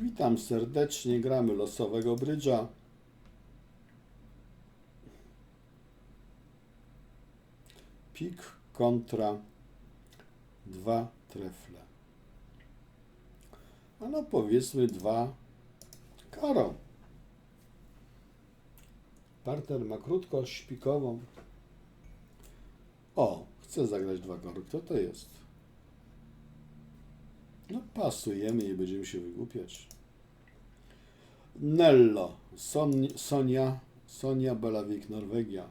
Witam serdecznie, gramy losowego brydża. Pik kontra dwa trefle. A no powiedzmy dwa karo. Parter ma krótkość pikową. O, chcę zagrać dwa karo. Kto to jest? No pasujemy, nie będziemy się wygłupiać. Nello, Son, Sonia, Sonia Balawik, Norwegia.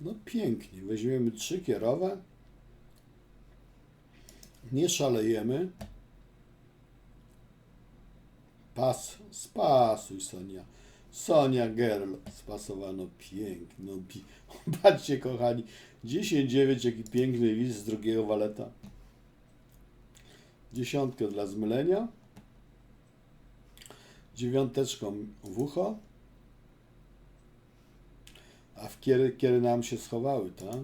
No pięknie, weźmiemy trzy kierowe. Nie szalejemy. Pas, spasuj Sonia. Sonia Girl, spasowano pięknie. No, pi- Patrzcie kochani, 10-9, jaki piękny list z drugiego waleta. Dziesiątkę dla zmylenia. Dziewiąteczką w ucho. A w kiery, kiery nam się schowały, tak?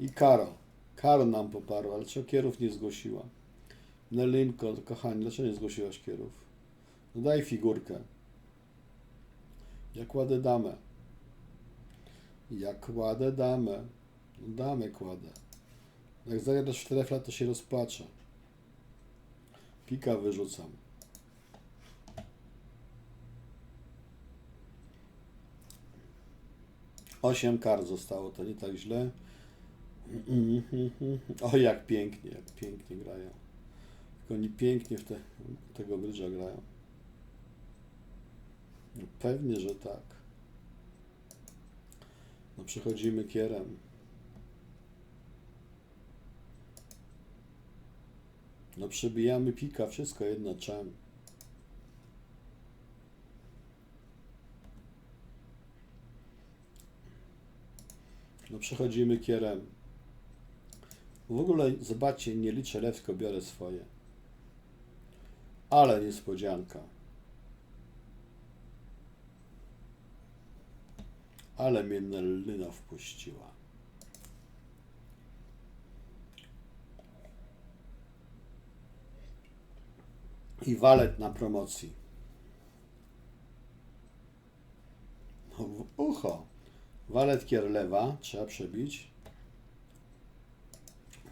I Karo. Karo nam poparła, ale czego kierów nie zgłosiła? Nelinko, kochani, dlaczego nie zgłosiłaś kierów? No daj figurkę. Ja kładę damę. Ja kładę damę. Damę kładę. Jak zagrasz w trefla, to się rozpłaczę. Pika wyrzucam. Osiem kar zostało, to nie tak źle. O, jak pięknie, jak pięknie grają. Jak oni pięknie w te, tego brydża grają. Pewnie, że tak. No przechodzimy kierem. No przebijamy pika, wszystko jedno czem. No przechodzimy kierem. W ogóle zobaczcie, nie liczę lew, tylko biorę swoje. Ale niespodzianka. Ale mnie Nellyna wpuściła. I walet na promocji. No, ucho. Walet kierlewa trzeba przebić.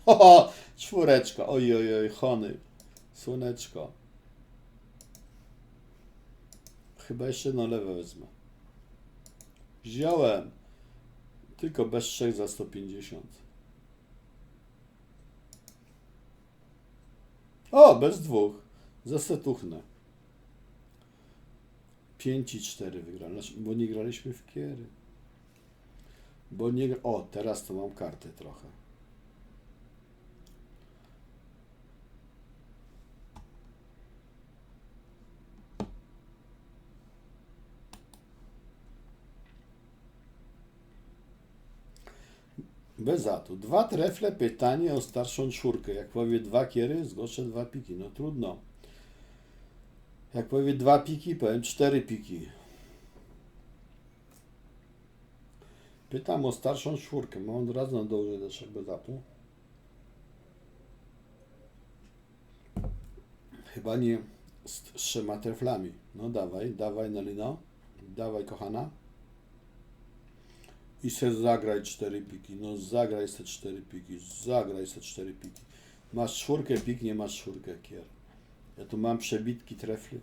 O, czwóreczka. Oj, oj, oj, hony. Słoneczko. Chyba jeszcze jedno lewe wezmę. Wziąłem. Tylko bez trzech za 150. O, bez dwóch. Za setuchnę. 5 i 4 wygrałem, Znaczy, bo nie graliśmy w kiery. Bo nie... O, teraz to mam kartę trochę. Bez zatu. Dwa trefle, pytanie o starszą czwórkę. Jak powie dwa kiery, zgłoszę dwa piki. No trudno. Jak powie dwa piki, powiem cztery piki. Pytam o starszą czwórkę. Mam od razu na dole deszek bez. Chyba nie z trzema treflami. No dawaj, dawaj Nelino. Dawaj kochana. I se zagraj cztery piki. No zagraj se cztery piki. Zagraj se cztery piki. Masz czwórkę pik, nie masz czwórkę kier. Ja tu mam przebitki trefli.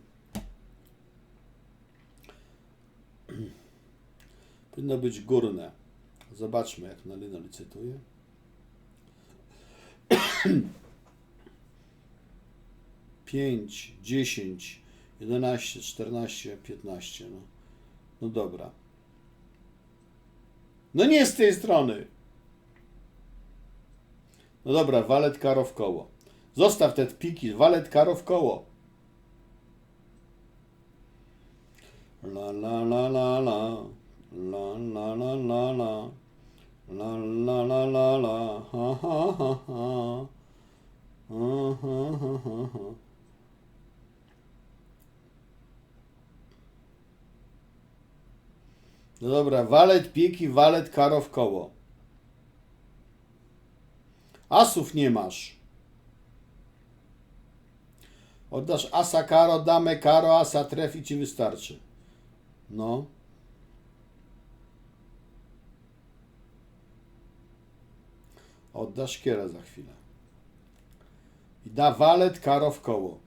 Powinno być górne. Zobaczmy jak Nalina licytuje. Pięć, dziesięć, jedenaście, czternaście, piętnaście. No, no dobra. No nie z tej strony. No dobra, walet karo w koło. Zostaw te piki, walet karo w koło. La la la la la. La la la la la. La la la la la. Ha ha ha ha. Ha ha ha ha ha. No dobra, walet piki, walet karo w koło. Asów nie masz. Oddasz asa karo, damę karo, asa tref i ci wystarczy. No. Oddasz kierę za chwilę. I da walet karo w koło.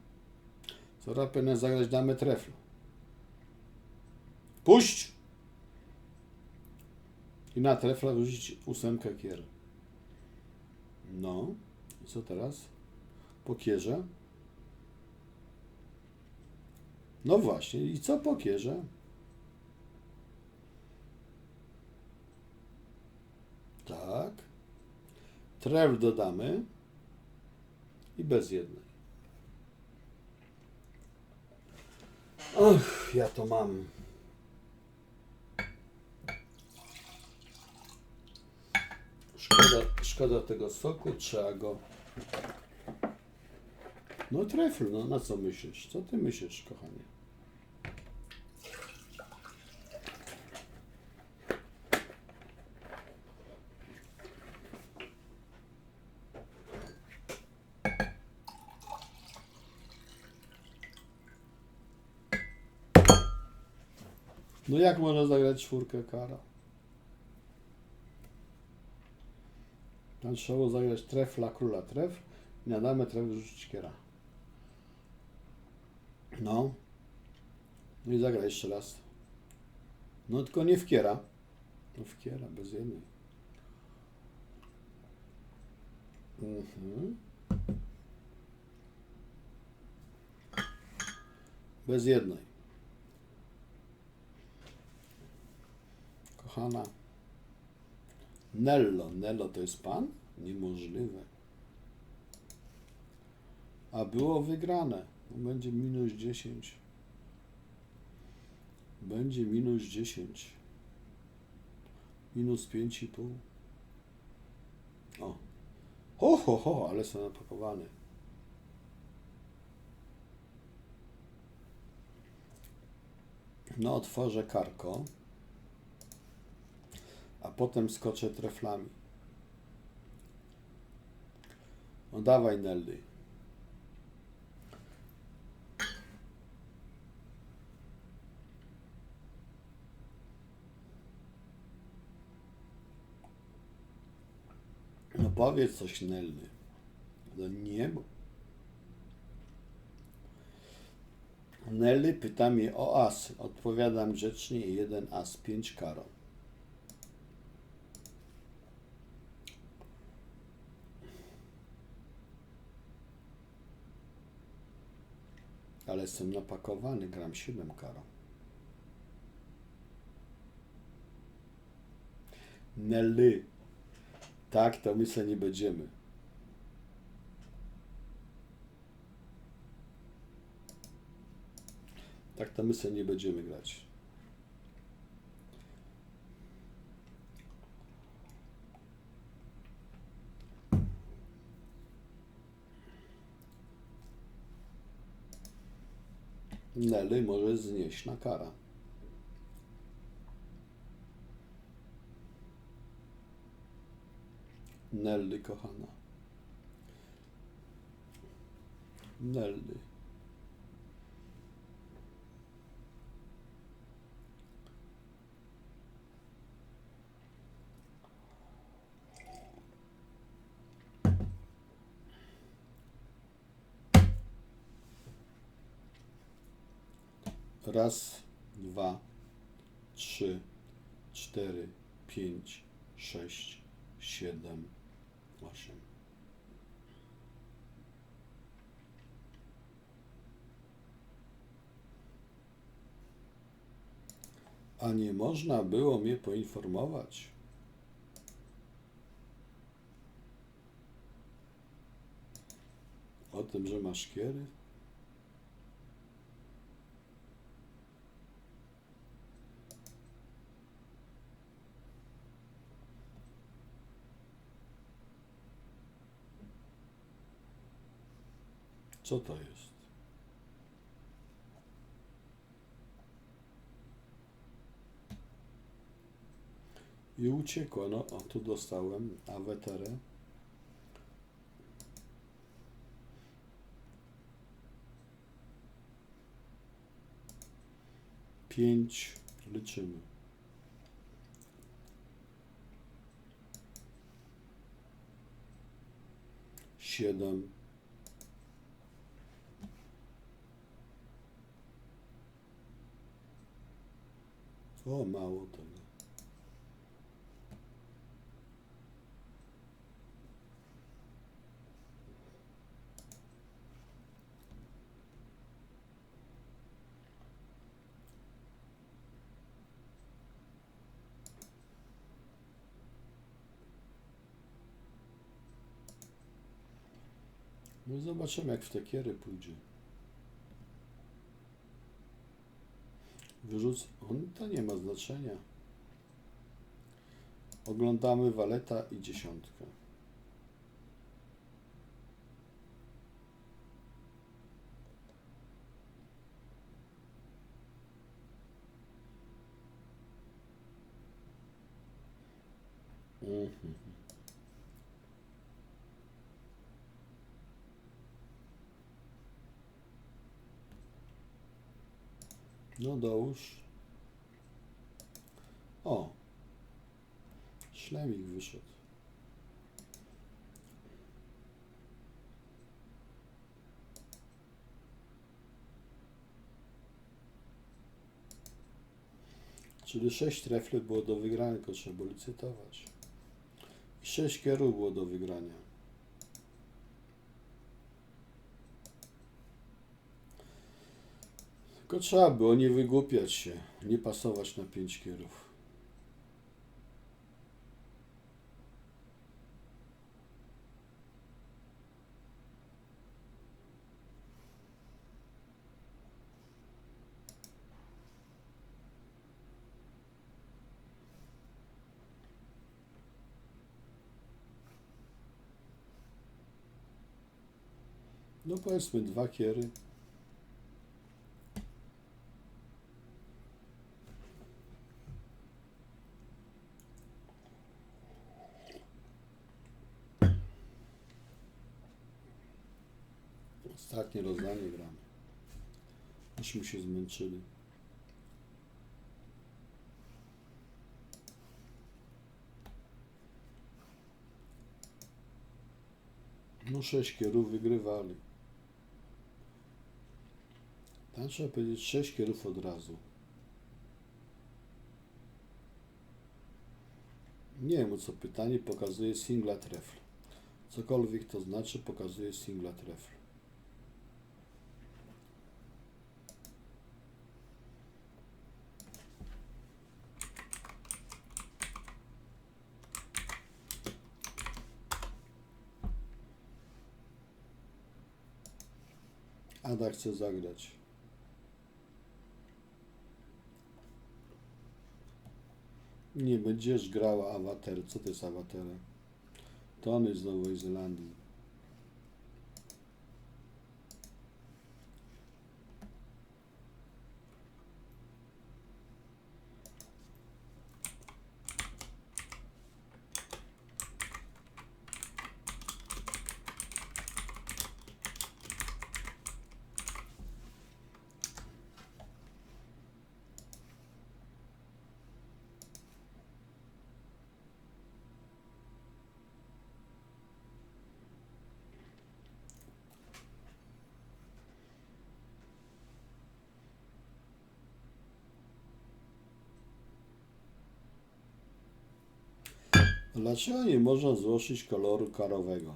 Coraz powinien zagrać damę treflu. Puść! I na trefla wyrzucić ósemkę kier. No. I co teraz? Po kierze? No właśnie. I co po kierze? Tak. Tref dodamy. I bez jednej. Och, ja to mam. Szkoda, tego soku, trzeba go. No trefl, no na co myślisz? Co ty myślisz, kochanie? No jak można zagrać czwórkę kara? Tam trzeba było zagrać trefla króla tref i na damę tref rzucić kiera. No. No i zagraj jeszcze raz. No tylko nie w kiera. No w kiera, bez jednej. Mhm. Bez jednej. Kochana. Nello. Nello to jest pan? Niemożliwe. A było wygrane. No Będzie minus 10. Będzie minus 10. Minus 5,5. O. Ho, ho, ho, ale są napakowane. No, otworzę karko a potem skoczę treflami. No dawaj Nelly. No powiedz coś Nelly. No nie ma. Nelly pyta mnie o asy. Odpowiadam grzecznie jeden as, pięć karo. Ale jestem napakowany, gram 7 karo. Nelly. Tak, to my se nie będziemy. Tak to my se nie będziemy grać. Nelly może znieść na kara. Nelly, kochana. Nelly. Raz, dwa, trzy, cztery, pięć, sześć, siedem, osiem. A nie można było mnie poinformować. O tym, że masz kiery? Co to jest? I uciekła. No, o, tu dostałem aweterę. Pięć. Liczymy. Siedem. O, mało tego. No zobaczymy, jak w te kiery pójdzie. Wyrzuc... On to nie ma znaczenia. Oglądamy waleta i dziesiątkę. Mhm. No dołóż. O. Ślemik wyszedł. Czyli 6 trefli było do wygrania, tylko trzeba licytować. I 6 kierów było do wygrania. Tylko trzeba było nie wygłupiać się, nie pasować na 5 kierów. No powiedzmy dwa kiery. Ostatnie rozdanie gramy. Myśmy się zmęczyli. No sześć kierów wygrywali. Tam trzeba powiedzieć sześć kierów od razu. Nie wiem o co pytanie, pokazuje singla trefl. Cokolwiek to znaczy, pokazuje singla trefl. Ada chce zagrać. Nie będziesz grała awatar. Co to jest awatar? To on jest z Nowej Zelandii. Dlaczego nie można złożyć koloru karowego?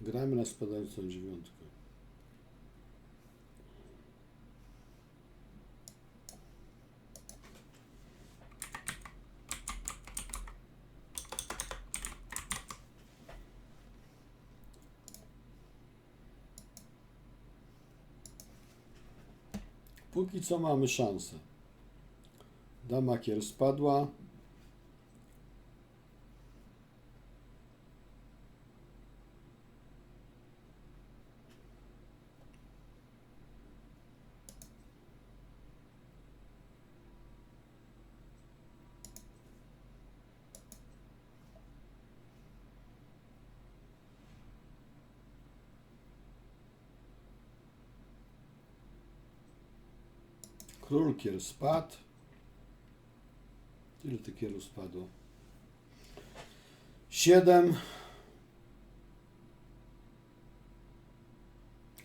Gramy na spadającą dziewiątkę. Póki co mamy szansę. Dama kier spadła. Król kier spadł. Ile tych kierów spadło? Siedem.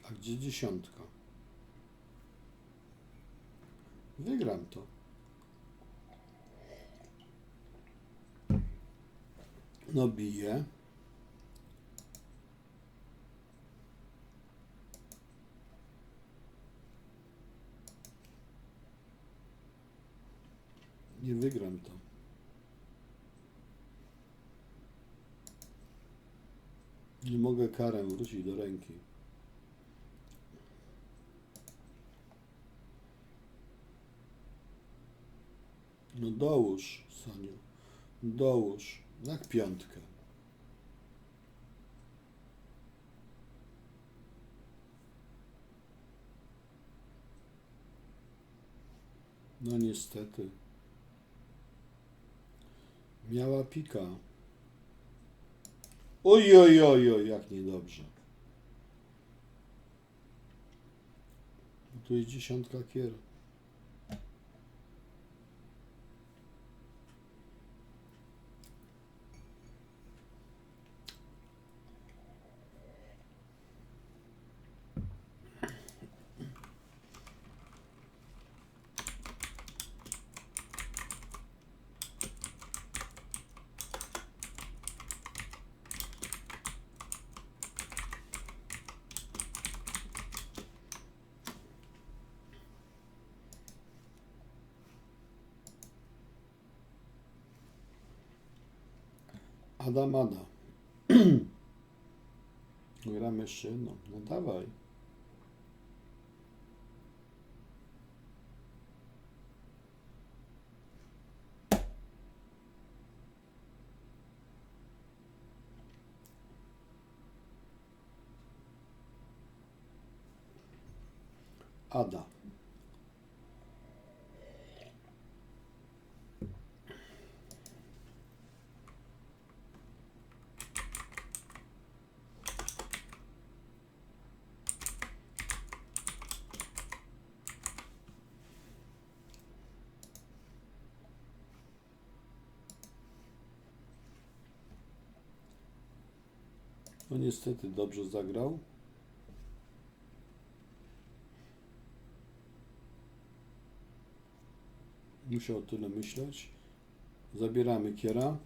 A gdzie dziesiątka? Wygram to. No bije. Nie wygram to. Nie mogę karę wrócić do ręki. No dołóż, Saniu. Dołóż. Jak piątkę. No niestety. Miała pika. Oj, oj, oj, oj, jak niedobrze. Tu jest dziesiątka kier. Adam, Ada. Gramy jedną. No dawaj. Ada. No niestety dobrze zagrał. Musiał tyle myśleć. Zabieramy kiera.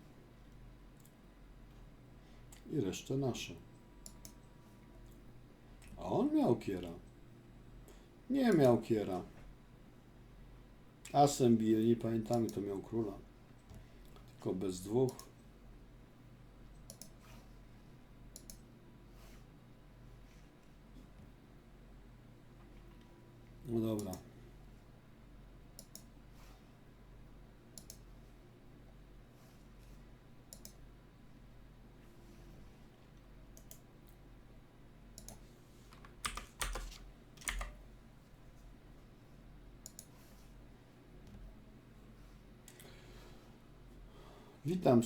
I resztę nasze. A on miał kiera. Nie miał kiera. Asem bije, nie pamiętamy, to miał króla. Tylko bez dwóch. No dobra. Witam.